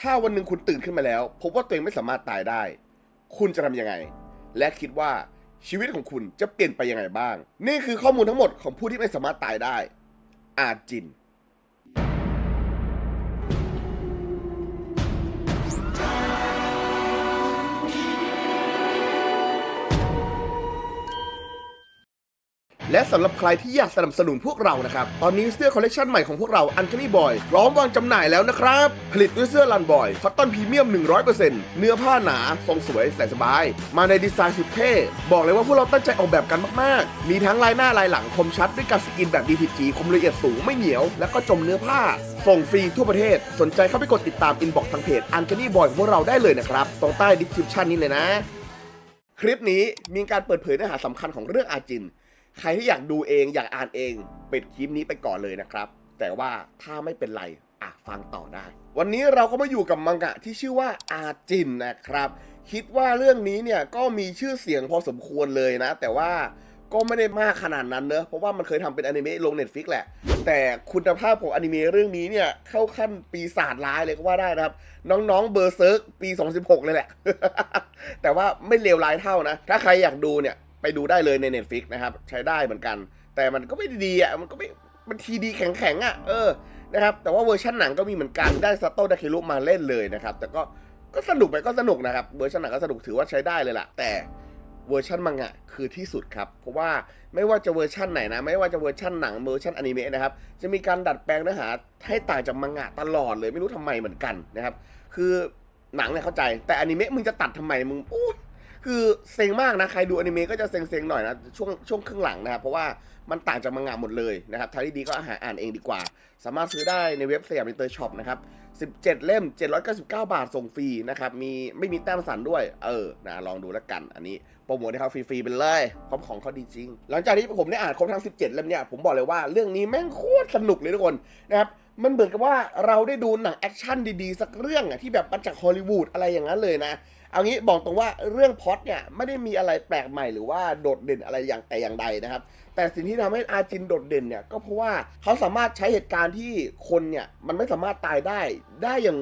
ถ้าวันหนึ่งคุณตื่นขึ้นมาแล้ว พบว่าตัวเองไม่สามารถตายได้ คุณจะทำยังไง และคิดว่าชีวิตของคุณจะเปลี่ยนไปยังไงบ้าง นี่คือข้อมูลทั้งหมดของผู้ที่ไม่สามารถตายได้ อาจิน และสำหรับใครที่อยากสนับสนุนพวกเรานะครับ ตอนนี้เสื้อคอลเลกชันใหม่ของพวกเราอัน o n นี่บอยพร้อมวางจำหน่ายแล้วนะครับ ผลิตด้วยเสื้อลันบอยคอตตอนพรีเมียม 100%เนื้อผ้าหนา ทรงสวยใส่สบาย มาในดีไซน์สุดเท่ บอกเลยว่าพวกเราตั้งใจออกแบบกันมากๆ มีทั้งลายหน้าลายหลังคมชัดด้วยการสกรีนแบบ DPG คมละเอียดสูงไม่เหนียว แล้วก็จมเนื้อผ้า ส่งฟรีทั่วประเทศ สนใจเข้าไปกดติดตามอินบ็อกซ์ทางเพจอัน o n นี่บอยของพวกเราได้เลยนะครับตรงใต้ดีสคริปชันนี้เลยนะ คลิปนี้มีการเปิดเผยเนื้อหาสำคัญของเรื่องอาจิน ใครที่อยากดูเองอยากอ่านเองปิดคลิปนี้ไปก่อนเลยนะครับ แต่ว่าถ้าไม่เป็นไรอะฟังต่อได้ วันนี้เราก็มาอยู่กับมังงะที่ชื่อว่าอาจินนะครับ คิดว่าเรื่องนี้เนี่ยก็มีชื่อเสียงพอสมควรเลยนะ แต่ว่าก็ไม่ได้มากขนาดนั้นเนอะเพราะว่ามันเคยทำเป็นอนิเมะลง Netflix แหละ แต่คุณภาพของอนิเมะเรื่องนี้เนี่ย เข้าขั้นปีศาจร้ายเลยก็ว่าได้นะครับ น้องๆเบอร์เซิร์กปี 2016 เลยแหละ แต่ว่าไม่เลวร้ายเท่านะ ถ้าใครอยากดูเนี่ย ไปดูได้เลยใน Netflix นะครับ ใช้ได้เหมือนกัน แต่มันก็ไม่ดีอะมันก็ไม่มันทีดีแข็งๆอะเออนะครับแต่ว่าเวอร์ชันหนังก็มีเหมือนกันได้ซาโตะดาเครุมาเล่นเลยนะครับ แต่ก็ก็สนุกไปก็สนุกนะครับเวอร์ชันหนังก็สนุกถือว่าใช้ได้เลยล่ะ แต่เวอร์ชันมังงะคือที่สุดครับ เพราะว่าไม่ว่าจะเวอร์ชันไหนนะ ไม่ว่าจะเวอร์ชันหนังเวอร์ชันอนิเมะนะครับ จะมีการดัดแปลงเนื้อหาให้ต่างจากมังงะตลอดเลยไม่รู้ทำไมเหมือนกันนะครับ คือหนังเนี่ยเข้าใจแต่อนิเมะมึงจะตัดทำไมมึงโอ้ คือเซ็งมากนะ ใครดูอนิเมะก็จะเซ็งๆหน่อยนะ ช่วงช่วงครึ่งหลังนะครับ เพราะว่ามันต่างจากมังงะหมดเลยนะครับทางที่ดีก็หาอ่านเองดีกว่า สามารถซื้อได้ในเว็บสยามอินเตอร์ช็อปนะครับ 17 เล่ม 799 บาทส่งฟรีนะครับ มีไม่มีแต้มสันด้วย เออ นะ ลองดูแล้วกัน อันนี้โปรโมทให้เขาฟรีๆไปเลยพราะของเขาดีจริง หลังจากที่ผมได้อ่านครบทั้ง 17 เล่มเนี่ย ผมบอกเลยว่าเรื่องนี้แม่งโคตรสนุกเลยทุกคนนะครับมันเหมือนกับว่าเราได้ดูหนังแอคชั่นดีๆสักเรื่องอะที่แบบมาจากฮอลลีวูดอะไรอย่างนั้นเลยนะ เอางี้บอกตรงว่าเรื่องพอดเนี่ยไม่ได้มีอะไรแปลกใหม่หรือว่าโดดเด่นอะไรอย่างแต่อย่างใดนะครับ แต่สิ่งที่ทำให้อาจินโดดเด่นเนี่ยก็เพราะว่าเขาสามารถใช้เหตุการณ์ที่คนเนี่ยมันไม่สามารถตายได้ได้อย่าง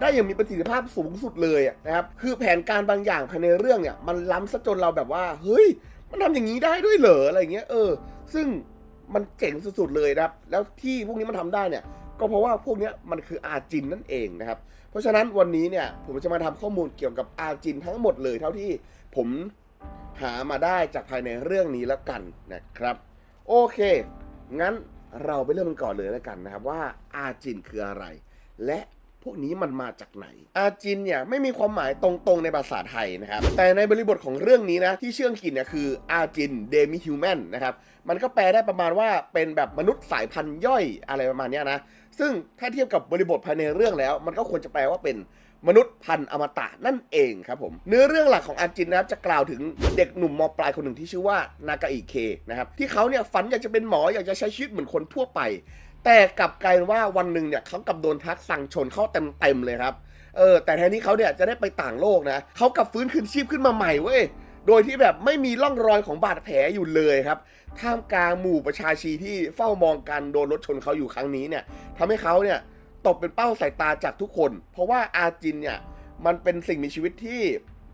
ได้อย่างมีประสิทธิภาพสูงสุดเลยนะครับคือแผนการบางอย่างภายในเรื่องเนี่ยมันล้ำซะจนเราแบบว่าเฮ้ย มันทำอย่างนี้ได้ด้วยเหรออะไรเงี้ยเออ ซึ่งมันเจ๋งสุดๆเลยนะครับ แล้วที่พวกนี้มันทำได้เนี่ย ก็เพราะว่าพวกนี้มันคืออาจินนั่นเองนะครับ เพราะฉะนั้นวันนี้เนี่ยผมจะมาทำข้อมูลเกี่ยวกับอาจินทั้งหมดเลย เท่าที่ผมหามาได้จากภายในเรื่องนี้แล้วกันนะครับ โอเค งั้นเราไปเริ่มกันก่อนเลยแล้วกันนะครับว่าอาจินคืออะไร และ พวกนี้มันมาจากไหน อาจินเนี่ยไม่มีความหมายตรงๆในภาษาไทยนะครับ แต่ในบริบทของเรื่องนี้นะที่เชื่องกินเนี่ยคืออาจินเดมิฮิวแมนนะครับมันก็แปลได้ประมาณว่าเป็นแบบมนุษย์สายพันธุ์ย่อยอะไรประมาณนี้นะ ซึ่งถ้าเทียบกับบริบทภายในเรื่องแล้ว มันก็ควรจะแปลว่าเป็นมนุษย์พันธุ์อมตะนั่นเองครับผม เนื้อเรื่องหลักของอาจินนะครับจะกล่าวถึงเด็กหนุ่มมปลายคนหนึ่งที่ชื่อว่านากาอิเคนะครับที่เขาเนี่ยฝันอยากจะเป็นหมออยากจะใช้ชีวิตเหมือนคนทั่วไป แต่กลับกลายว่าวันหนึ่งเนี่ยเขากับโดนทักสั่งชนเข้าเต็มๆเลยครับเออแต่แทนที่เขาเนี่ยจะได้ไปต่างโลกนะเขากลับฟื้นคืนชีพขึ้นมาใหม่เว้ยโดยที่แบบไม่มีร่องรอยของบาดแผลอยู่เลยครับ ท่ามกลางหมู่ประชาชีที่เฝ้ามองกันโดนรถชนเขาอยู่ครั้งนี้เนี่ยทำให้เขาเนี่ยตกเป็นเป้าสายตาจากทุกคน เพราะว่าอาจินเนี่ยมันเป็นสิ่งมีชีวิตที่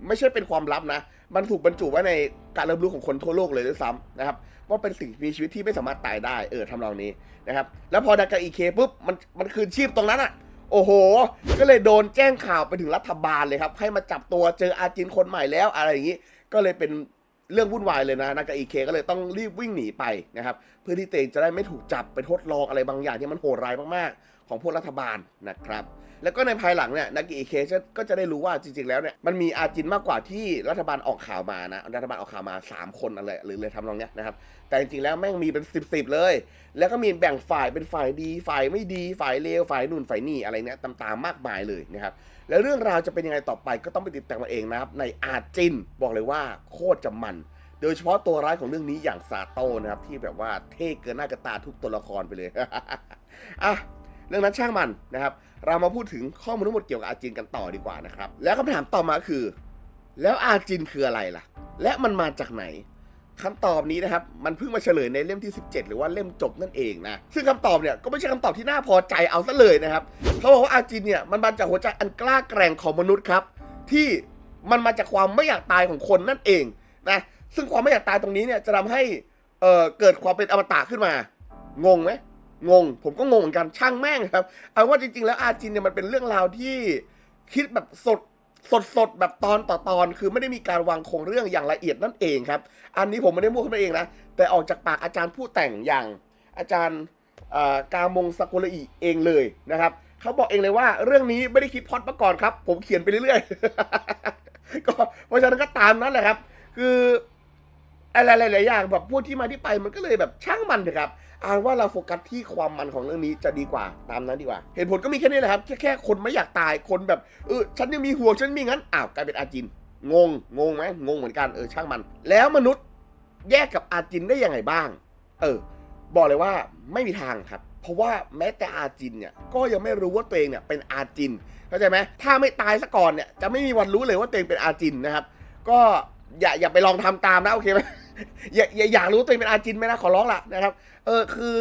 ไม่ใช่เป็นความลับนะ มันถูกบรรจุไว้ในการรับรู้ของคนทั่วโลกเลยด้วยซ้ำนะครับ ว่าเป็นสิ่งมีชีวิตที่ไม่สามารถตายได้เออทำนองนี้นะครับ แล้วพอดากาอีเคปุ๊บมันมันคืนชีพตรงนั้นอะโอ้โห ก็เลยโดนแจ้งข่าวไปถึงรัฐบาลเลยครับ ให้มาจับตัวเจออาจินคนใหม่แล้วอะไรอย่างนี้ ก็เลยเป็นเรื่องวุ่นวายเลยนะนากาอีเคก็เลยต้องรีบวิ่งหนีไปนะครับเพื่อที่เองจะได้ไม่ถูกจับไปทดลองอะไรบางอย่างที่มันโหดร้ายมากๆ ของพวกรัฐบาลนะครับ แล้วก็ในภายหลังเนี่ยนากิอิเคก็จะได้รู้ว่าจริงๆแล้วเนี่ยมันมีอาจินมากกว่าที่รัฐบาลออกข่าวมานะรัฐบาลออกข่าวมา 3 คนอะไรหรือเลยทำนองเนี้ยนะครับแต่จริงๆแล้วแม่งมีเป็น 10บสเลย แล้วก็มีแบ่งฝ่ายเป็นฝ่ายดีฝ่ายไม่ดีฝ่ายเลวฝ่ายนู่นฝ่ายนี่อะไรเนี้ยต่ามๆมากมายเลยนะครับแล้วเรื่องราวจะเป็นยังไงต่อไปก็ต้องไปติดตามมาเองนะครับในอาจินบอกเลยว่าโคตรจะมันโดยเฉพาะตัวร้ายของเรื่องนี้อย่างซาโต้นะครับที่แบบว่าเท่เกินหน้ากระตาทุกตัวละครไปเลย อะ เรื่องนั้นช่างมันนะครับ เรามาพูดถึงข้อมูลทั้งหมดเกี่ยวกับอาจินกันต่อดีกว่านะครับ แล้วคำถามต่อมาคือ แล้วอาจินคืออะไรล่ะ และมันมาจากไหนคำตอบนี้นะครับ มันเพิ่งมาเฉลยในเล่มที่ 17 หรือว่าเล่มจบนั่นเองนะ ซึ่งคำตอบเนี่ยก็ไม่ใช่คำตอบที่น่าพอใจเอาซะเลยนะครับ เขาบอกว่าอาจินเนี่ยมันมาจากหัวใจอันกล้าแกร่งของมนุษย์ครับ ที่มันมาจากความไม่อยากตายของคนนั่นเองนะ ซึ่งความไม่อยากตายตรงนี้เนี่ยจะทำให้เอ่อเกิดความเป็นอมตะขึ้นมา งงไหม งง ผมก็งงเหมือนกันช่างแม่งครับ เอาว่าจริง ๆ แล้วอาจินเนี่ยมันเป็นเรื่องราวที่คิดแบบสดสดสดแบบตอนต่อตอน คือไม่ได้มีการวางโครงเรื่องอย่างละเอียดนั่นเองครับ อันนี้ผมไม่ได้มั่วขึ้นมาเองนะ แต่ออกจากปากอาจารย์ผู้แต่งอย่างอาจารย์กามงสกุลอิเองเลยนะครับเขาบอกเองเลยว่าเรื่องนี้ไม่ได้คิดพอดมาก่อนครับ ผมเขียนไปเรื่อยๆก็เพราะฉะนั้นก็ตามนั้นแหละครับ คืออะไรหลายๆอย่างแบบพูดที่มาที่ไปมันก็เลยแบบช่างมันเถอะครับ อ่านว่าเราโฟกัสที่ความมันของเรื่องนี้จะดีกว่าตามนั้นดีกว่า เหตุผลก็มีแค่นี้แหละครับแค่แค่คนไม่อยากตายคนแบบเออฉันยังมีห่วฉันมีงั้นอ้าวกลายเป็นอาจิน งงงงไหมงงเหมือนกันเออช่างมัน แล้วมนุษย์แยกกับอาจินได้ยังไงบ้าง เออ บอกเลยว่าไม่มีทางครับ เพราะว่าแม้แต่อาจินเนี่ยก็ยังไม่รู้ว่าตัวเองเนี่ยเป็นอาจินเข้าใจไหมถ้าไม่ตายซะก่อนเนี่ยจะไม่มีวันรู้เลยว่าตัวเองเป็นอาจินนะครับ ก็อย่าอย่าไปลองทำตามนะโอเคไหมอย่าอย่าอยากรู้ตัวเองเป็นอาจินไหมนะขอร้องละนะครับ ออคือ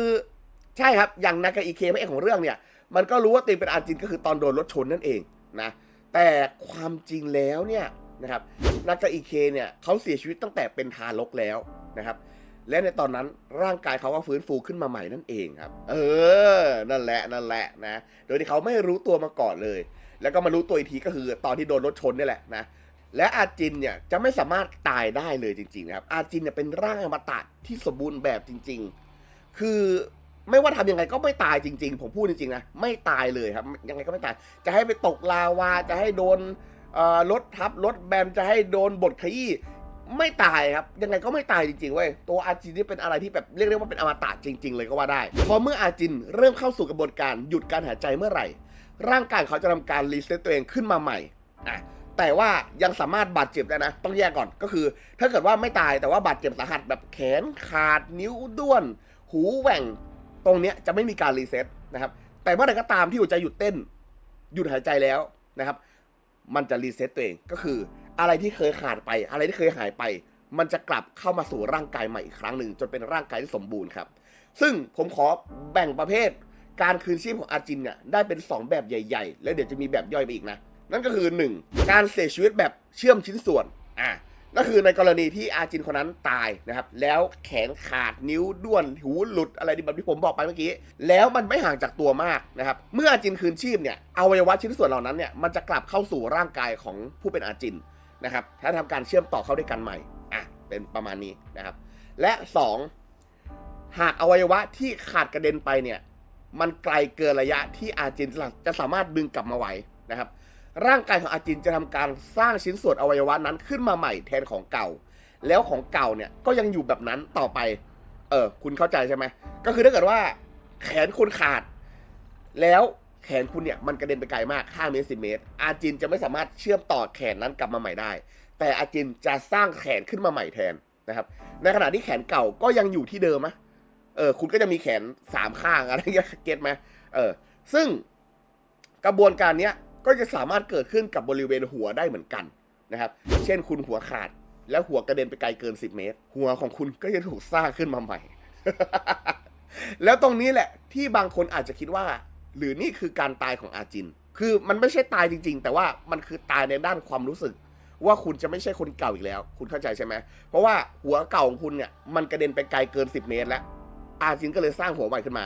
ใช่ครับอย่างนากาอิเคพระเอกของเรื่องเนี่ย มันก็รู้ว่าตัวเองเป็นอาจินก็คือตอนโดนรถชนนั่นเองนะแต่ความจริงแล้วเนี่ยนะครับนากาอิเคเนี่ยเขาเสียชีวิตตั้งแต่เป็นทารกแล้วนะครับ และในตอนนั้นร่างกายเขาก็ฟื้นฟูขึ้นมาใหม่นั่นเองครับ เออ นั่นแหละนั่นแหละนะโดยที่เขาไม่รู้ตัวมาก่อนเลย แล้วก็มารู้ตัวอีกทีก็คือตอนที่โดนรถชนนี่แหละนะและอาจินเนี่ยจะไม่สามารถตายได้เลยจริงๆนะครับอาจินเนี่ยเป็นร่างอมตะที่สมบูรณ์แบบจริง ๆ คือไม่ว่าทำยังไงก็ไม่ตายจริง ๆ ผมพูดจริงๆนะไม่ตายเลยครับ ยังไงก็ไม่ตาย จะให้ไปตกลาวาจะให้โดนเอ่อรถทับรถแบนจะให้โดนบทขยี้ไม่ตายครับ ยังไงก็ไม่ตายจริงๆเว้ยตัวอาจินนี่เป็นอะไรที่แบบเรียกได้ว่าเป็นอมตะจริง ๆ เลยก็ว่าได้พอเมื่ออาจินเริ่มเข้าสู่กระบวนการหยุดการหายใจเมื่อไหร่ ร่างกายเขาจะทำการรีเซ็ตตัวเองขึ้นมาใหม่อะแต่ว่ายังสามารถบาดเจ็บได้นะ ต้องแยกก่อนก็คือ ถ้าเกิดว่าไม่ตายแต่ว่าบาดเจ็บสาหัสแบบแขนขาดนิ้วด้วน หูแหว่งตรงเนี้ยจะไม่มีการรีเซ็ตนะครับ แต่เมื่อไหร่ก็ตามที่หัวใจหยุดเต้น หยุดหายใจแล้วนะครับ มันจะรีเซ็ตตัวเองก็คือ อะไรที่เคยขาดไป อะไรที่เคยหายไป มันจะกลับเข้ามาสู่ร่างกายใหม่อีกครั้งหนึ่งจนเป็นร่างกายที่สมบูรณ์ครับ ซึ่งผมขอแบ่งประเภท การคืนชีพของอาจินเนี่ยได้เป็น 2 แบบใหญ่ ๆ แล้วเดี๋ยวจะมีแบบย่อยไปอีกนะ นั่นก็คือ 1. การเสียชีวิตแบบเชื่อมชิ้นส่วนอะ นั่นคือในกรณีที่อาจินคนนั้นตายนะครับ แล้วแขนขาดนิ้วด้วนหูหลุดอะไรแบบที่ผมบอกไปเมื่อกี้ แล้วมันไม่ห่างจากตัวมากนะครับ เมื่ออาจินคืนชีพเนี่ยอวัยวะชิ้นส่วนเหล่านั้นเนี่ยมันจะกลับเข้าสู่ร่างกายของผู้เป็นอาจินนะครับถ้าทำการเชื่อมต่อเข้าด้วยกันใหม่อะเป็นประมาณนี้นะครับ และ 2. หากอวัยวะที่ขาดกระเด็นไปเนี่ยมันไกลเกินระยะที่อาจินจะสามารถดึงกลับมาไหวนะครับ ร่างกายของอาจินจะทำการสร้างชิ้นส่วนอวัยวะนั้นขึ้นมาใหม่แทนของเก่า แล้วของเก่าเนี่ยก็ยังอยู่แบบนั้นต่อไป เออ คุณเข้าใจใช่ไหม ก็คือถ้าเกิดว่า แขนคุณขาด แล้วแขนคุณเนี่ยมันกระเด็นไปไกลมาก 5 เมตร 10 เมตร อาจินจะไม่สามารถเชื่อมต่อแขนนั้นกลับมาใหม่ได้ แต่อาจินจะสร้างแขนขึ้นมาใหม่แทนนะครับ ในขณะที่แขนเก่าก็ยังอยู่ที่เดิมอะเออ คุณก็จะมีแขนสามข้างอะไรเงี้ยเก็ตไหมเออ ซึ่งกระบวนการเนี้ย ก็จะสามารถเกิดขึ้นกับบริเวณหัวได้เหมือนกันนะครับ เช่นคุณหัวขาด แล้วหัวกระเด็นไปไกลเกิน 10 เมตร หัวของคุณก็จะถูกสร้างขึ้นมาใหม่ แล้วตรงนี้แหละที่บางคนอาจจะคิดว่า หรือนี่คือการตายของอาจิน คือมันไม่ใช่ตายจริง ๆ แต่ว่ามันคือตายในด้านความรู้สึก ว่าคุณจะไม่ใช่คนเก่าอีกแล้ว คุณเข้าใจใช่ไหมเพราะว่าหัวเก่าของคุณเนี่ยมันกระเด็นไปไกลเกิน 10 เมตร แล้ว อาจินก็เลยสร้างหัวใหม่ขึ้นมา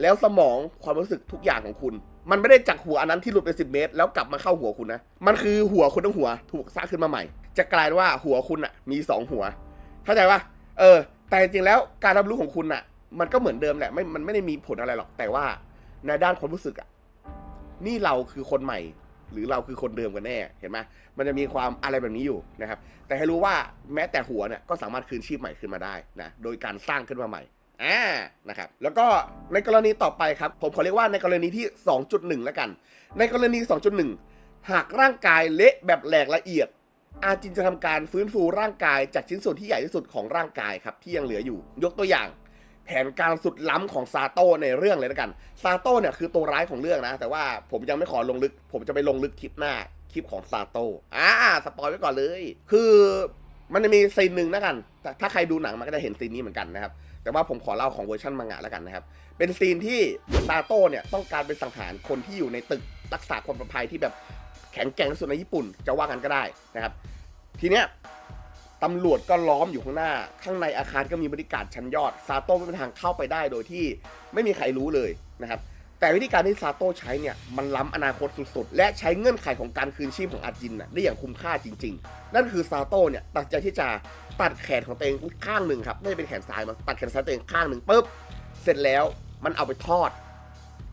แล้วสมองความรู้สึกทุกอย่างของคุณ มันไม่ได้จากหัวอันนั้นที่หลุดไป 10 เมตร แล้วกลับมาเข้าหัวคุณนะ มันคือหัวคุณทั้งหัวถูกสร้างขึ้นมาใหม่ จะกลายว่าหัวคุณอะมีสองหัว เข้าใจปะเออ แต่จริงๆแล้วการรับรู้ของคุณอะ มันก็เหมือนเดิมแหละไม่มันไม่ได้มีผลอะไรหรอกแต่ว่าในด้านความรู้สึกอะนี่เราคือคนใหม่ หรือเราคือคนเดิมกันแน่เห็นไหมมันจะมีความอะไรแบบนี้อยู่นะครับ แต่ให้รู้ว่าแม้แต่หัวเนี่ยก็สามารถคืนชีพใหม่ขึ้นมาได้นะโดยการสร้างขึ้นมาใหม่ อ่านะครับแล้วก็ในกรณีต่อไปครับ ผมขอเรียกว่าในกรณีที่ 2.1 แล้วกัน ในกรณี 2.1 หากร่างกายเละแบบแหลกละเอียด อาจินจะทำการฟื้นฟูร่างกายจากชิ้นส่วนที่ใหญ่ที่สุดของร่างกายครับที่ยังเหลืออยู่ ยกตัวอย่าง แผนการสุดล้ำของซาโต้ในเรื่องเลยแล้วกันซาโต้เนี่ยคือตัวร้ายของเรื่องนะ แต่ว่าผมยังไม่ขอลงลึก ผมจะไปลงลึกคลิปหน้าคลิปของซาโต้อ่าสปอยไว้ก่อนเลย คือมันจะมีซีนหนึ่งนะกันแต่ถ้าใครดูหนังมันก็จะเห็นซีนนี้เหมือนกันนะครับ แต่ว่าผมขอเล่าของเวอร์ชันมังงะแล้วกันนะครับ เป็นซีนที่ซาโต้เนี่ยต้องการไปสังหารคนที่อยู่ในตึกรักษาความปลอดภัยที่แบบแข็งแกร่งที่สุดในญี่ปุ่น จะว่ากันก็ได้นะครับ ทีเนี้ยตำรวจก็ล้อมอยู่ข้างหน้า ข้างในอาคารก็มีบริการชั้นยอด ซาโต้ไม่มีทางเข้าไปได้โดยที่ไม่มีใครรู้เลยนะครับ แต่วิธีการที่ซาโต้ใช้เนี่ยมันล้ำอนาคตสุดๆ และใช้เงื่อนไขของการคืนชีพของอาจินน่ะได้อย่างคุ้มค่าจริง ๆ นั่นคือซาโต้เนี่ยตัดใจที่จะตัดแขนของตัวเองข้างหนึ่งครับน่เป็นแขนซ้ายมั้งตัดแขนซ้ายตัวเองข้างหนึ่งปุ๊บเสร็จแล้วมันเอาไปทอด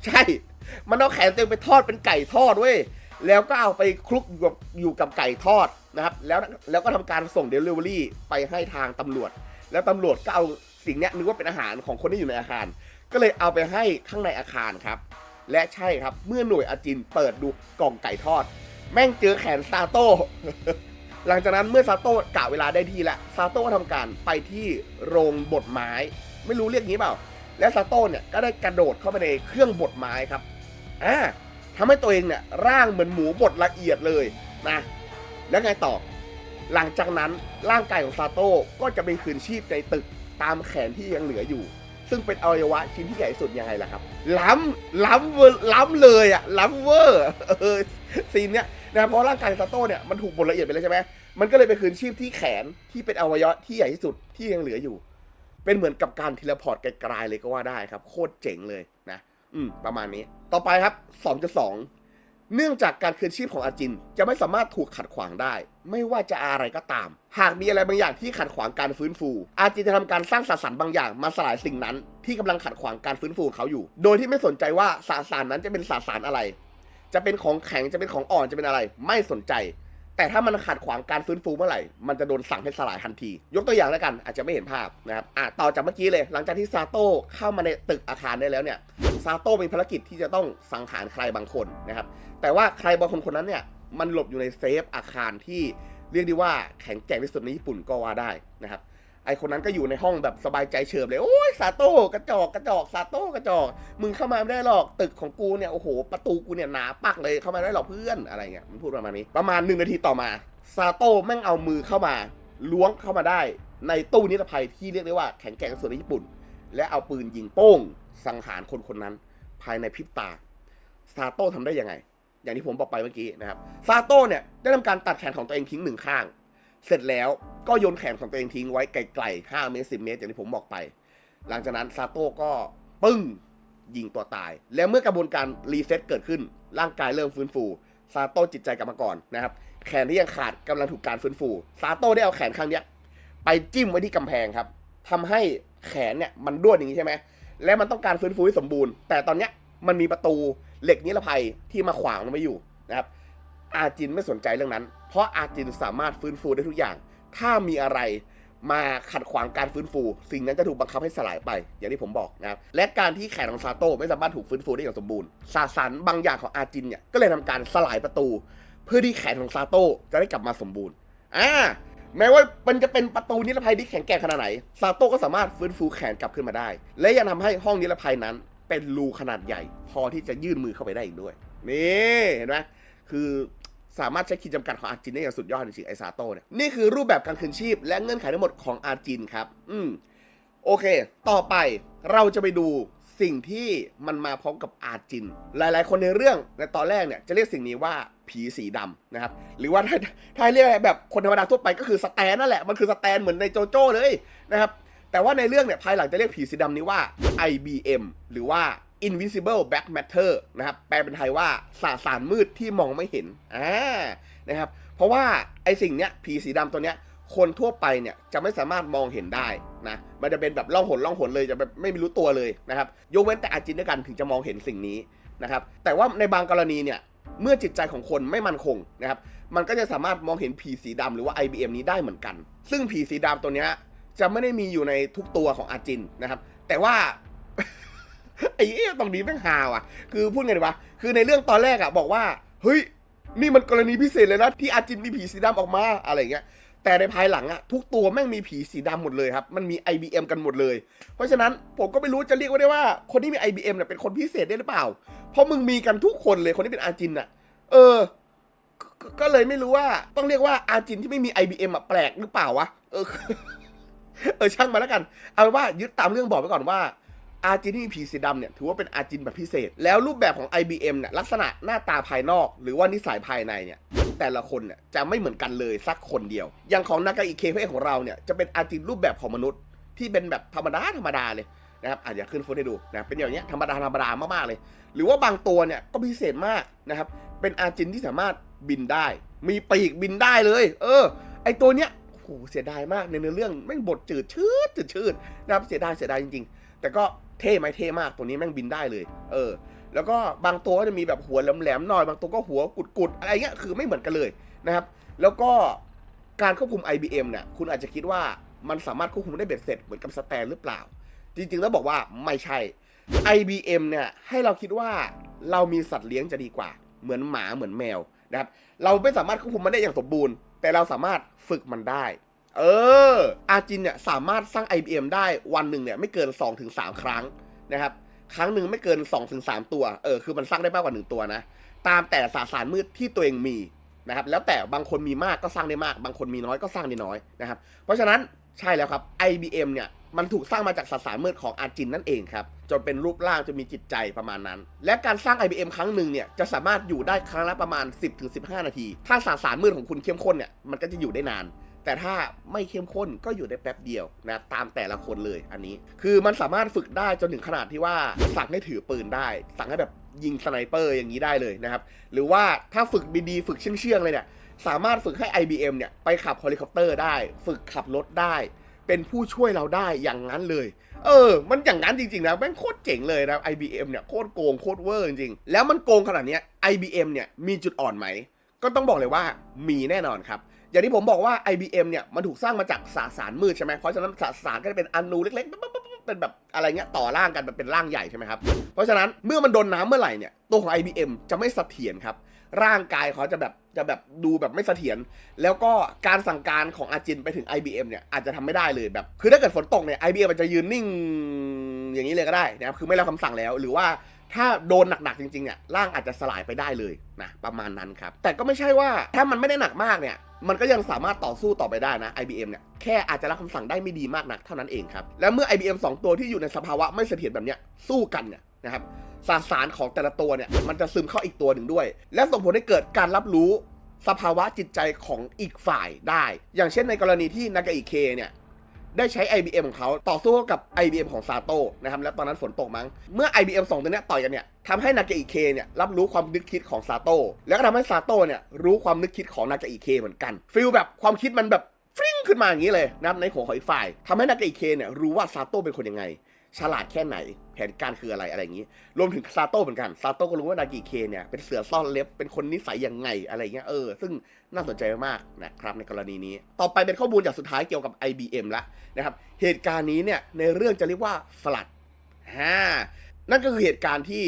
ใช่ มันเอาแขนตัวเองไปทอดเป็นไก่ทอดเว้ยแล้วก็เอาไปคลุกอยู่กับอยู่กับไก่ทอดนะครับแล้วแล้วก็ทำการส่งเดลิเวอรี่ไปให้ทางตำรวจ แล้วตำรวจก็เอาสิ่งนี้นึกว่าเป็นอาหารของคนที่อยู่ในอาคาร ก็เลยเอาไปให้ข้างในอาคารครับ และใช่ครับเมื่อหน่วยอาจินเปิดดูกล่องไก่ทอด แม่งเจอแขนซาโต้หลังจากนั้นเมื่อซาโต้กะเวลาได้ที่แล้วซาโต้ก็ทำการไปที่โรงบดไม้ ไม่รู้เรียกงี้เปล่า และซาโต้เนี่ยก็ได้กระโดดเข้าไปในเครื่องบดไม้ครับอ่าทำให้ตัวเองเนี่ยร่างเหมือนหมูบดละเอียดเลยนะแล้วไงต่อ หลังจากนั้นร่างกายของซาโต้ก็จะไปคืนชีพในตึกตามแขนที่ยังเหลืออยู่ ซึ่งเป็นอวัยวะชิ้นที่ใหญ่สุดยังไงล่ะครับ ล้ำล้ำเวล้ำเลยอะล้ำเวอร์เออซีนเนี้ยนะเพราะร่างกายซาโต้เนี่ยมันถูกบดละเอียดไปแล้วใช่ไหมมันก็เลยไปคืนชีพที่แขนที่เป็นอวัยวะที่ใหญ่ที่สุดที่ยังเหลืออยู่ เป็นเหมือนกับการเทเลพอร์ตไกลๆเลยก็ว่าได้ครับ โคตรเจ๋งเลยนะ อืมประมาณนี้ ต่อไปครับ 2.2 เนื่องจากการคืนชีพของอาจินจะไม่สามารถถูกขัดขวางได้ ไม่ว่าจะอะไรก็ตาม หากมีอะไรบางอย่างที่ขัดขวางการฟื้นฟู อาจินจะทำการสร้างสสารบางอย่างมาสลายสิ่งนั้น ที่กำลังขัดขวางการฟื้นฟูของเขาอยู่ โดยที่ไม่สนใจว่าสสารนั้นจะเป็นสสารอะไร จะเป็นของแข็งจะเป็นของอ่อนจะเป็นอะไร ไม่สนใจ แต่ถ้ามันขัดขวางการฟื้นฟูเมื่อไหร่ มันจะโดนสั่งให้สลายทันที ยกตัวอย่างแล้วกันอาจจะไม่เห็นภาพนะครับอะต่อจากเมื่อกี้เลย หลังจากที่ซาโต้เข้ามาในตึกอาคารได้แล้วเนี่ย ซาโต้มีภารกิจที่จะต้องสังหารใครบางคนนะครับ แต่ว่าใครบางคนคนนั้นเนี่ยมันหลบอยู่ในเซฟอาคารที่เรียกได้ว่าแข็งแกร่งที่สุดในญี่ปุ่นก็ว่าได้นะครับ ไอคนนั้นก็อยู่ในห้องแบบสบายใจเฉิบเลย โอ้ยซาโต้กระจอกกระจอกซาโต้กระจอก มึงเข้ามาไม่ได้หรอกตึกของกูเนี่ยโอ้โหประตูกูเนี่ยหนาปักเลยเข้ามาได้หรอกเพื่อนอะไรเงี้ยมันพูดประมาณนี้ ประมาณหนึ่งนาทีต่อมาซาโต้แม่งเอามือเข้ามาล้วงเข้ามาได้ ในตู้นิรภัยที่เรียกได้ว่าแข็งแกร่งที่สุดในญี่ปุ่น และเอาปืนยิงโป้ง สังหารคนคนนั้นภายในพริบตา ซาโต้ทำได้ยังไง อย่างที่ผมบอกไปเมื่อกี้นะครับ ซาโต้เนี่ยได้ทำการตัดแขนของตัวเองทิ้งหนึ่งข้าง เสร็จแล้วก็โยนแขนของตัวเองทิ้งไว้ไกลๆ5เมตร10 เมตร อย่างที่ผมบอกไป หลังจากนั้นซาโต้ก็ปึ้งยิงตัวตาย แล้วเมื่อกระบวนการรีเซ็ตเกิดขึ้น ร่างกายเริ่มฟื้นฟู ซาโต้จิตใจกลับมาก่อนนะครับ แขนที่ยังขาดกำลังถูกการฟื้นฟู ซาโต้ได้เอาแขนข้างเนี้ยไปจิ้มไว้ที่กำแพงครับทำให้แขนเนี่ยมันด้วนอย่างนี้ใช่ไหม และมันต้องการฟื้นฟูให้สมบูรณ์ แต่ตอนเนี้ยมันมีประตูเหล็กนิรภัยที่มาขวางมันไว้อยู่นะครับอาจินไม่สนใจเรื่องนั้น เพราะอาจินสามารถฟื้นฟูได้ทุกอย่าง ถ้ามีอะไรมาขัดขวางการฟื้นฟู สิ่งนั้นจะถูกบังคับให้สลายไป อย่างที่ผมบอกนะครับ และการที่แขนของซาโต้ไม่สามารถถูกฟื้นฟูได้อย่างสมบูรณ์สสารบางอย่างของอาจินเนี่ยก็เลยทำการสลายประตู เพื่อที่แขนของซาโต้จะได้กลับมาสมบูรณ์อ่า แม้ว่ามันจะเป็นประตูนิรภัยที่แข็งแกร่งขนาดไหน ซาโต้ก็สามารถฟื้นฟูแขนกลับขึ้นมาได้ และยังทำให้ห้องนิรภัยนั้นเป็นรูขนาดใหญ่ พอที่จะยื่นมือเข้าไปได้อีกด้วย นี่เห็นไหมคือสามารถใช้ขีดจำกัดของอาจินได้อย่างสุดยอดจริงๆไอซาโต้เนี่ยนี่คือรูปแบบการคืนชีพ และเงื่อนไขทั้งหมดของอาจินครับ อืมโอเค ต่อไปเราจะไปดูสิ่งที่มันมาพร้อมกับอาจิน หลาย ๆ คนในเรื่องในตอนแรกเนี่ยจะเรียกสิ่งนี้ว่า ผีสีดำนะครับ หรือว่าถ้าถ้าเรียกแบบคนธรรมดาทั่วไปก็คือสแตนนั่นแหละ มันคือสแตนเหมือนในโจโจ้เลยนะครับ แต่ว่าในเรื่องเนี่ยภายหลังจะเรียกผีสีดำนี้ว่า IBM หรือว่า Invisible Black Matter นะครับ แปลเป็นไทยว่าสาสารมืดที่มองไม่เห็น อ่า นะครับ เพราะว่าไอสิ่งเนี้ยผีสีดำตัวเนี้ยคนทั่วไปเนี่ยจะไม่สามารถมองเห็นได้นะ มันจะเป็นแบบล่องหนล่องหนเลยจะแบบไม่มีรู้ตัวเลยนะครับ ยกเว้นแต่อาจินด้วยกันถึงจะมองเห็นสิ่งนี้นะครับ แต่ว่าในบางกรณีเนี่ย เมื่อจิตใจของคนไม่มั่นคงนะครับ มันก็จะสามารถมองเห็นผีสีดำหรือว่า IBM นี้ได้เหมือนกัน ซึ่งผีสีดำตัวนี้จะไม่ได้มีอยู่ในทุกตัวของอาจินนะครับ แต่ว่าไอ้เอ๊ตรงนี้แม่งฮาว่ะ คือพูดไงดีวะ คือในเรื่องตอนแรกอะบอกว่า เฮ้ย นี่มันกรณีพิเศษเลยนะที่อาจินมีผีสีดำออกมาอะไรเงี้ย แต่ในภายหลังอะทุกตัวแม่งมีผีสีดำหมดเลยครับ มันมี IBM กันหมดเลย เพราะฉะนั้นผมก็ไม่รู้จะเรียกว่าได้ว่า คนที่มี IBM เนี่ยเป็นคนพิเศษได้หรือเปล่า เพราะมึงมีกันทุกคนเลยคนที่เป็นอาจินอะเออ ก็ก็ก็เลยไม่รู้ว่าต้องเรียกว่าอาจินที่ไม่มี IBM อะแปลกหรือเปล่าวะ เออ เออช่างมาแล้วกัน เอาเป็นว่ายึดตามเรื่องบอกไปก่อนว่า อาจินที่มีผีสีดำเนี่ยถือว่าเป็นอาจินแบบพิเศษ แล้วรูปแบบของ IBM เนี่ยลักษณะหน้าตาภายนอก หรือว่านิสัยภายในเนี่ยแต่ละคนเนี่ยจะไม่เหมือนกันเลยสักคนเดียว อย่างของนากาอิเคเอของเราเนี่ยจะเป็นอาจินรูปแบบของมนุษย์ ที่เป็นแบบธรรมดาธรรมดาเลยนะครับอาจจะขึ้นฟุตให้ดูนะเป็นอย่างเงี้ยธรรมดาธรรมดามากๆเลย หรือว่าบางตัวเนี่ยก็พิเศษมากนะครับเป็นอาจินที่สามารถบินได้ มีปีกบินได้เลย เออ ไอตัวเนี้ยโอ้โหเสียดายมากในเนื้อเรื่องแม่งบทจืดชืดจืดชืดนะครับเสียดายเสียดายจริง ๆ แต่ก็ เท่ไหมเท่มากตัวนี้แม่งบินได้เลย เออ แล้วก็บางตัวก็จะมีแบบหัวแหลมๆหน่อย บางตัวก็หัวกุดๆอะไรเงี้ยคือไม่เหมือนกันเลยนะครับ แล้วก็การควบคุม IBM เนี่ยคุณอาจจะคิดว่ามันสามารถควบคุมได้เบ็ดเสร็จเหมือนกับสแตนหรือเปล่า จริงๆแล้วบอกว่าไม่ใช่ IBM เนี่ยให้เราคิดว่าเรามีสัตว์เลี้ยงจะดีกว่า เหมือนหมาเหมือนแมวนะครับเราไม่สามารถควบคุมมันได้อย่างสมบูรณ์ แต่เราสามารถฝึกมันได้ เออ อาจินเนี่ยสามารถสร้าง IBM ได้วันหนึ่งเนี่ยไม่เกิน 2-3 ครั้งนะครับ ครั้งหนึ่งไม่เกิน 2-3 ตัว เออ คือมันสร้างได้มากกว่า 1 ตัวนะ ตามแต่สสารมืดที่ตัวเองมีนะครับ แล้วแต่บางคนมีมากก็สร้างได้มาก บางคนมีน้อยก็สร้างได้น้อยนะครับ เพราะฉะนั้นใช่แล้วครับ IBM เนี่ยมันถูกสร้างมาจากสสารมืดของอาจินนั่นเองครับ จนเป็นรูปร่างจะมีจิตใจประมาณนั้น และการสร้าง IBM ครั้งหนึ่งเนี่ยจะสามารถอยู่ได้ครั้งละประมาณ 10-15 นาที ถ้าสสารมืดของคุณเข้มข้นเนี่ยมันก็จะอยู่ได้นาน แต่ถ้าไม่เข้มข้นก็อยู่ได้แป๊บเดียวนะตามแต่ละคนเลยอันนี้ คือมันสามารถฝึกได้จนถึงขนาดที่ว่าสั่งให้ถือปืนได้ สั่งให้แบบยิงสไนเปอร์อย่างนี้ได้เลยนะครับ หรือว่าถ้าฝึกดีๆฝึกเชื่องๆเลยเนี่ยสามารถฝึกให้ IBM เนี่ยไปขับเฮลิคอปเตอร์ได้ ฝึกขับรถได้ เป็นผู้ช่วยเราได้อย่างนั้นเลย เออ มันอย่างนั้นจริงๆนะแม่งโคตรเจ๋งเลยนะ IBM เนี่ยโคตรโกงโคตรเวอร์จริงๆ แล้วมันโกงขนาดเนี้ย IBM เนี่ยมีจุดอ่อนไหม ก็ต้องบอกเลยว่ามีแน่นอนครับ อย่างที่ผมบอกว่า IBM เนี่ยมันถูกสร้างมาจากสสารมืดใช่ไหมเพราะฉะนั้นสสารก็จะเป็นอนูเล็กๆเป็นแบบอะไรเงี้ยต่อร่างกันแบบเป็นร่างใหญ่ใช่ไหมครับเพราะฉะนั้นเมื่อมันโดนน้ำเมื่อไหร่เนี่ยตัวของ IBM จะไม่เสถียรครับร่างกายเขาจะแบบจะแบบดูแบบไม่เสถียรแล้วก็การสั่งการของอาจินไปถึง IBM เนี่ยอาจจะทำไม่ได้เลยแบบ คือถ้าเกิดฝนตกเนี่ย IBM มันจะยืนนิ่งอย่างนี้เลยก็ได้นะครับคือไม่รับคำสั่งแล้วหรือว่า ถ้าโดนหนักๆจริงๆเนี่ยร่างอาจจะสลายไปได้เลยนะประมาณนั้นครับ แต่ก็ไม่ใช่ว่าถ้ามันไม่ได้หนักมากเนี่ยมันก็ยังสามารถต่อสู้ต่อไปได้นะ IBM เนี่ยแค่อาจจะรับคำสั่งได้ไม่ดีมากนักเท่านั้นเองครับ แล้วเมื่อ IBM 2 ตัวที่อยู่ในสภาวะไม่เสถียรแบบเนี้ยสู้กันเนี่ยนะครับสสารของแต่ละตัวเนี่ยมันจะซึมเข้าอีกตัวหนึ่งด้วย และส่งผลให้เกิดการรับรู้สภาวะจิตใจของอีกฝ่ายได้ อย่างเช่นในกรณีที่นากาอิเคเนี่ย ได้ใช้ IBM ของเขาต่อสู้กับ IBM ของซาโต้นะครับและตอนนั้นฝนตกมั้ง เมื่อ IBM 2 ตัวเนี้ยต่อยกันเนี่ยทำให้นากาอิเคเนี่ยรับรู้ความนึกคิดของซาโต้แล้วก็ทำให้ซาโต้เนี่ยรู้ความนึกคิดของนากาอิเคเหมือนกันฟิลแบบความคิดมันแบบฟริ้งขึ้นมาอย่างนี้เลยนะครับในหัวของอีกฝ่ายทำให้นากาอิเคเนี่ยรู้ว่าซาโต้เป็นคนยังไง ฉลาดแค่ไหน แผนการคืออะไรอะไรอย่างนี้ รวมถึงซาโต้เหมือนกัน ซาโต้ก็รู้ว่านากิเคเนี่ยเป็นเสือซ่อนเล็บ เป็นคนนิสัยยังไงอะไรเงี้ย เออ ซึ่งน่าสนใจมากๆนะครับในกรณีนี้ ต่อไปเป็นข้อมูลจากสุดท้ายเกี่ยวกับ IBM ละนะครับ เหตุการณ์นี้เนี่ยในเรื่องจะเรียกว่าฟลัดฮ่านั่นก็คือเหตุการณ์ที่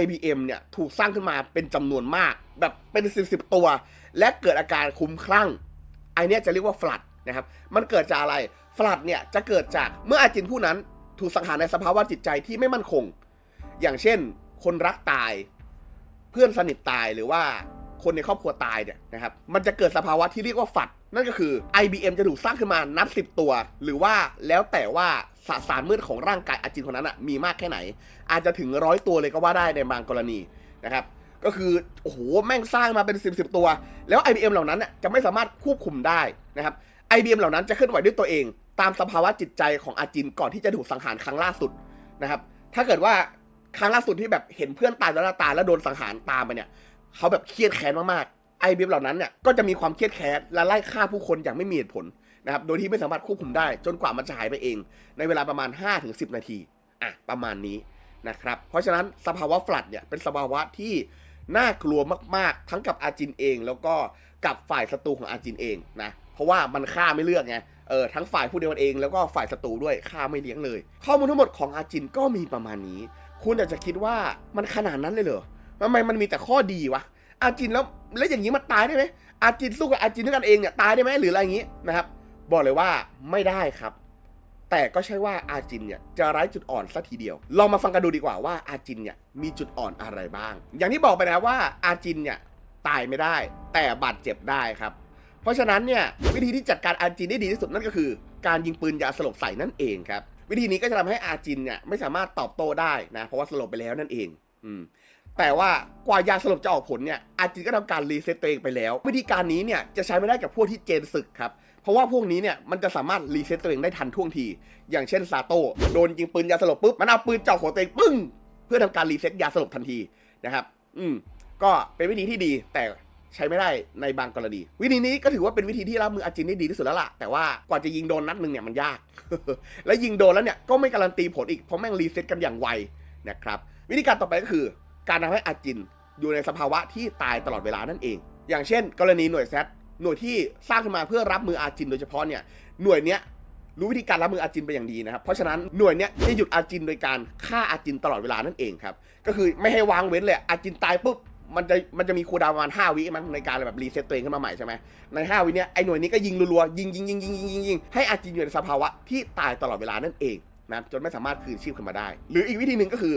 IBM เนี่ยถูกสร้างขึ้นมาเป็นจำนวนมาก แบบเป็นสิบสิบตัว และเกิดอาการคุ้มคลั่งไอเนี้ยจะเรียกว่าฟลัดนะครับ มันเกิดจากอะไร ฟลัดเนี่ยจะเกิดจากเมื่ออาจินผู้นั้น ถูกสังหารในสภาวะจิตใจที่ไม่มั่นคง อย่างเช่น คนรักตาย เพื่อนสนิทตายหรือว่าคนในครอบครัวตายเนี่ยนะครับ มันจะเกิดสภาวะที่เรียกว่าฝัด นั่นก็คือ IBM จะถูกสร้างขึ้นมานับสิบตัว หรือว่าแล้วแต่ว่าสสารมืดของร่างกายอาจินคนนั้นอะมีมากแค่ไหน อาจจะถึงร้อยตัวเลยก็ว่าได้ในบางกรณีนะครับ ก็คือโอ้โหแม่งสร้างมาเป็นสิบสิบตัว แล้ว IBM เหล่านั้นน่ะจะไม่สามารถควบคุมได้นะครับ IBM เหล่านั้นจะเคลื่อนไหวด้วยตัวเอง ตามสภาวะจิตใจของอาจินก่อนที่จะถูกสังหารครั้งล่าสุดนะครับ ถ้าเกิดว่าครั้งล่าสุดที่แบบเห็นเพื่อนตายแล้วหน้าตายแล้วโดนสังหารตามไปเนี่ยเขาแบบเครียดแค้นมากๆ IBM เหล่านั้นเนี่ยก็จะมีความเครียดแค้นและไล่ฆ่าผู้คนอย่างไม่มีเหตุผลนะครับโดยที่ไม่สามารถควบคุมได้จนกว่ามันจะหายไปเอง ในเวลาประมาณ 5-10 นาทีอะประมาณนี้นะครับเพราะฉะนั้นสภาวะฟลัดเนี่ยเป็นสภาวะที่ น่ากลัวมากๆ ทั้งกับอาจินเอง แล้วก็กับฝ่ายศัตรูของอาจินเองนะเพราะว่ามันฆ่าไม่เลือกไงเออทั้งฝ่ายผู้เดียวกันเองแล้วก็ฝ่ายศัตรูด้วยฆ่าไม่เลี้ยงเลย ข้อมูลทั้งหมดของอาจินก็มีประมาณนี้ คุณอาจจะคิดว่ามันขนาดนั้นเลยเหรอทำไมมันมีแต่ข้อดีวะอาจินแล้วแล้วอย่างนี้มันตายได้ไหมอาจินสู้กับอาจินด้วยกันเองเนี่ยตายได้ไหมหรืออะไรอย่างนี้นะครับ บอกเลยว่าไม่ได้ครับ แต่ก็ใช่ว่าอาจินเนี่ยจะไร้จุดอ่อนสัทีเดียว ลองมาฟังกันดูดีกว่าว่าอาจินเนี่ยมีจุดอ่อนอะไรบ้าง อย่างที่บอกไปนะว่าอาจินเนี่ยตายไม่ได้ แต่บาดเจ็บได้ครับ เพราะฉะนั้นเนี่ยวิธีที่จัดการอาจินได้ดีที่สุดนั่นก็คือ การยิงปืนยาสลบใส่นั่นเองครับ วิธีนี้ก็จะทำให้อาจินเนี่ยไม่สามารถตอบโต้ได้นะเพราะว่าสลบไปแล้วนั่นเอง อืม แต่ว่ากว่ายาสลบจะออกผลเนี่ยอาจินก็ทำการรีเซ็ตตัวเองไปแล้ว วิธีการนี้เนี่ยจะใช้ไม่ได้กับพวกที่เจนศึกครับ เพราะว่าพวกนี้เนี่ยมันจะสามารถรีเซ็ตตัวเองได้ทันท่วงที อย่างเช่นซาโต้โดนยิงปืนยาสลบปุ๊บมันเอาปืนเจาะหัวตัวเองปึ้ง เพื่อทำการรีเซ็ตยาสลบทันทีนะครับ อืมก็เป็นวิธีที่ดีแต่ใช้ไม่ได้ในบางกรณี วิธีนี้ก็ถือว่าเป็นวิธีที่รับมืออาจินได้ดีที่สุดแล้วล่ะ แต่ว่ากว่าจะยิงโดนนัดหนึ่งเนี่ยมันยาก และยิงโดนแล้วเนี่ยก็ไม่การันตีผลอีกเพราะแม่งรีเซ็ตกันอย่างไวนะครับวิธีการต่อไปก็คือ การทำให้อาจินอยู่ในสภาวะที่ตายตลอดเวลานั่นเอง อย่างเช่น กรณีหน่วยแซดหน่วยที่สร้างขึ้นมาเพื่อรับมืออาจินโดยเฉพาะเนี่ยหน่วยเนี้ยรู้วิธีการรับมืออาจินเป็นอย่างดีนะครับ เพราะฉะนั้นหน่วยเนี้ยจะหยุดอาจินโดยการฆ่าอาจินตลอดเวลานั่นเองครับ ก็คือไม่ให้วางเว้นเลยอาจินตายปุ๊บมันจะมันจะมีคูดาวประมาณ5วิมั้งในการแบบรีเซ็ตตัวเองขึ้นมาใหม่ใช่ไหมใน 5 วิเนี้ยไอหน่วยนี้ก็ยิงรัวๆยิงยิงยิงยิงยิงยิงยิงให้อาจินอยู่ในสภาวะที่ตายตลอดเวลานั่นเองนะจนไม่สามารถคืนชีพขึ้นมาได้ หรืออีกวิธีหนึ่งก็คือ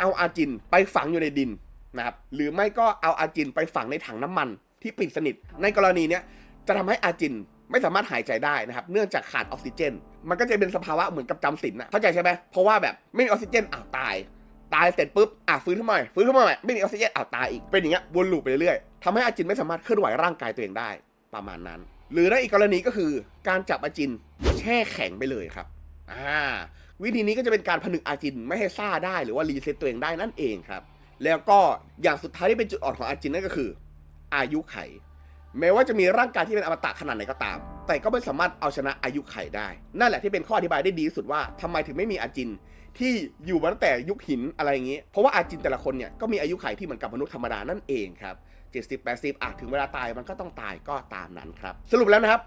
เอาอาจินไปฝังอยู่ในดินนะครับหรือไม่ก็เอาอาจินไปฝังในถังน้ำมันที่ปิดสนิท ในกรณีเนี้ยจะทำให้อาจินไม่สามารถหายใจได้นะครับ เนื่องจากขาดออกซิเจน มันก็จะเป็นสภาวะเหมือนกับจำศีลนะเข้าใจใช่ไหมเพราะว่าแบบไม่มีออกซิเจนอ้าวตาย ตายเสร็จปุ๊บอะฟื้นขึ้นมาใหม่ฟื้นขึ้นมาใหม่ไม่มีออกซิเจนอ้าวตายอีกเป็นอย่างเงี้ยวนลูปไปเรื่อยๆทำให้อาจินไม่สามารถเคลื่อนไหวร่างกายตัวเองได้ ประมาณนั้น หรือในอีกกรณีก็คือ การจับอาจินแช่แข็งไปเลยครับอ่า วิธีนี้ก็จะเป็นการผนึกอาจินไม่ให้ซ่าได้หรือว่ารีเซ็ตตัวเองได้นั่นเองครับ แล้วก็อย่างสุดท้ายที่เป็นจุดอ่อนของอาจินนั่นก็คือ อายุไข แม้ว่าจะมีร่างกายที่เป็นอมตะขนาดไหนก็ตาม แต่ก็ไม่สามารถเอาชนะอายุไขได้ นั่นแหละที่เป็นข้ออธิบายได้ดีที่สุดว่าทำไมถึงไม่มีอาจินที่อยู่มาตั้งแต่ยุคหินอะไรอย่างนี้ เพราะว่าอาจินแต่ละคนเนี่ยก็มีอายุไขที่เหมือนกับมนุษย์ธรรมดานั่นเองครับ70 80อะถึงเวลาตายมันก็ต้องตายก็ตามนั้นครับ สรุปแล้วนะครับ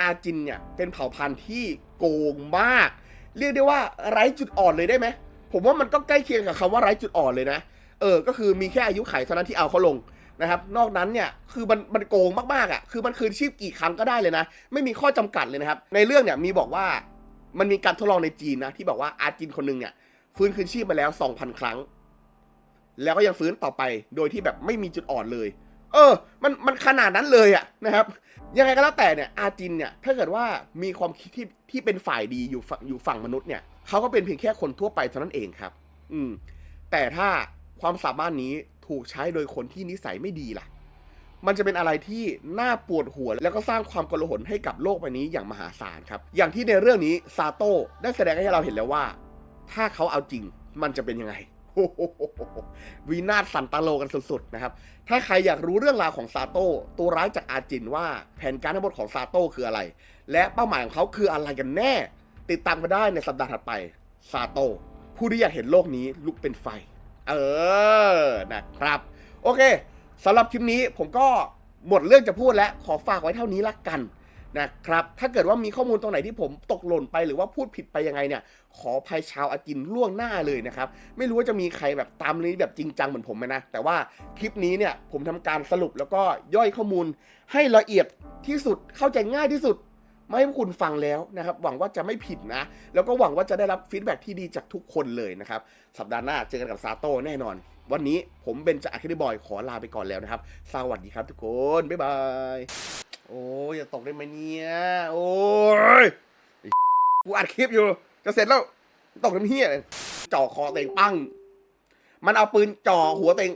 อาจินเนี่ยเป็นเผ่าพันธุ์ที่โกงมาก เรียกได้ว่าไร้จุดอ่อนเลยได้ไหมผมว่ามันก็ใกล้เคียงกับคำว่าไร้จุดอ่อนเลยนะ เออ ก็คือมีแค่อายุไขเท่านั้นที่เอาเขาลงนะครับ นอกนั้นเนี่ย คือมันมันโกงมากๆอะ คือมันคืนชีพกี่ครั้งก็ได้เลยนะ ไม่มีข้อจำกัดเลยนะครับ ในเรื่องเนี่ยมีบอกว่ามันมีการทดลองในจีนนะที่บอกว่าอาจินคนหนึ่งเนี่ยฟื้นคืนชีพมาแล้ว 2,000 ครั้ง แล้วก็ยังฟื้นต่อไปโดยที่แบบไม่มีจุดอ่อนเลย เออ มันมันขนาดนั้นเลยอะนะครับ ยังไงก็แล้วแต่เนี่ยอาจินเนี่ยถ้าเกิดว่ามีความคิดที่ที่เป็นฝ่ายดีอยู่ฝั่งอยู่ฝั่งมนุษย์เนี่ยเขาก็เป็นเพียงแค่คนทั่วไปเท่านั้นเองครับ อืม แต่ถ้าความสามารถนี้ถูกใช้โดยคนที่นิสัยไม่ดีล่ะ มันจะเป็นอะไรที่น่าปวดหัว แล้วก็สร้างความกลหนให้กับโลกใบนี้อย่างมหาศาลครับ อย่างที่ในเรื่องนี้ซาโต้ได้แสดงให้เราเห็นแล้วว่า ถ้าเขาเอาจริงมันจะเป็นยังไง วินาสันตโลกันสุดๆนะครับ ถ้าใครอยากรู้เรื่องราวของซาโต้ตัวร้ายจากอาจินว่าแผนการทั้งหมดของซาโต้คืออะไร และเป้าหมายของเขาคืออะไรกันแน่ ติดตามกันได้ในสัปดาห์ถัดไปซาโต้ผู้ที่อยากเห็นโลกนี้ลุกเป็นไฟ เออนะครับ โอเคสำหรับคลิปนี้ผมก็หมดเรื่องจะพูดแล้วขอฝากไว้เท่านี้ละกัน นะครับ ถ้าเกิดว่ามีข้อมูลตรงไหนที่ผมตกหล่นไปหรือว่าพูดผิดไปยังไงเนี่ย ขอภัยชาวอากินล่วงหน้าเลยนะครับ ไม่รู้ว่าจะมีใครแบบตามนี้แบบจริงจังเหมือนผมไหมนะ แต่ว่าคลิปนี้เนี่ยผมทำการสรุปแล้วก็ย่อยข้อมูลให้ละเอียดที่สุดเข้าใจง่ายที่สุด ไม่ให้คุณฟังแล้วนะครับ หวังว่าจะไม่ผิดนะ แล้วก็หวังว่าจะได้รับฟีดแบ็กที่ดีจากทุกคนเลยนะครับ สัปดาห์หน้าเจอกันกับซาโต้แน่นอน วันนี้ผมเบนจากอาคิดบอยขอลาไปก่อนแล้วนะครับ สวัสดีครับทุกคน บ๊ายบาย โอ้ยอย่าตกได้ไหมเนี่ย โอ้ยกูอัดคลิปอยู่ จะเสร็จแล้ว ตกน้ำเฮียเลยจ่อคอเต็งปั้ง มันเอาปืนจ่อหัวเต็ง